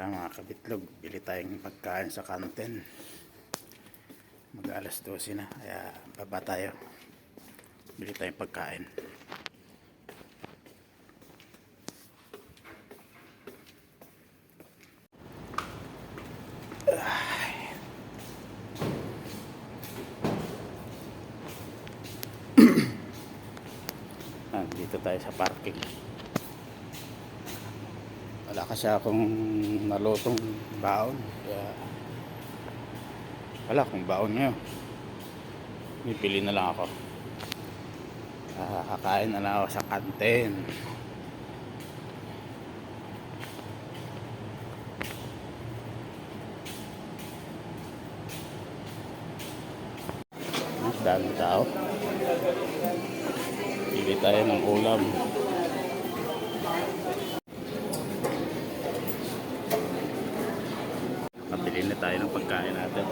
Ah, mga kabitlog, bili tayong pagkain sa kantin. Mag alas 12 na, kaya baba tayo. Bili tayong pagkain. Ah, dito tayo sa parking. Wala kasi akong nalutong baon. Kaya wala akong baon ngayon. Bibili na lang ako. Kakain na lang ako sa kantin. Daming tao. Pili tayo ng ulam. Pabili na tayo ng pagkain natin.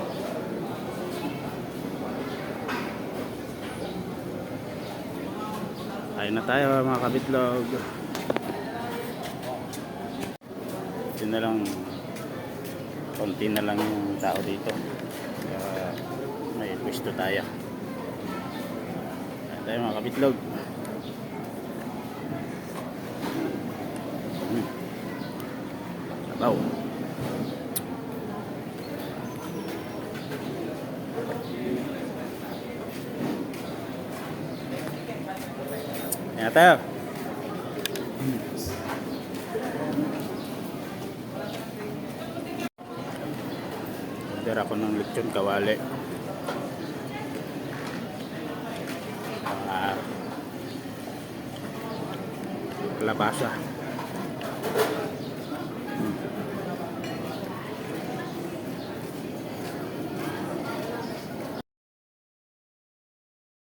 Kain na tayo mga kabitlog. Ito na lang konti na lang yung tao dito. Kaya may pwesto tayo. Kain tayo mga kabitlog. Hmm. Yan tayo. Order ako ng lechon kawali. Ah, kalabasa.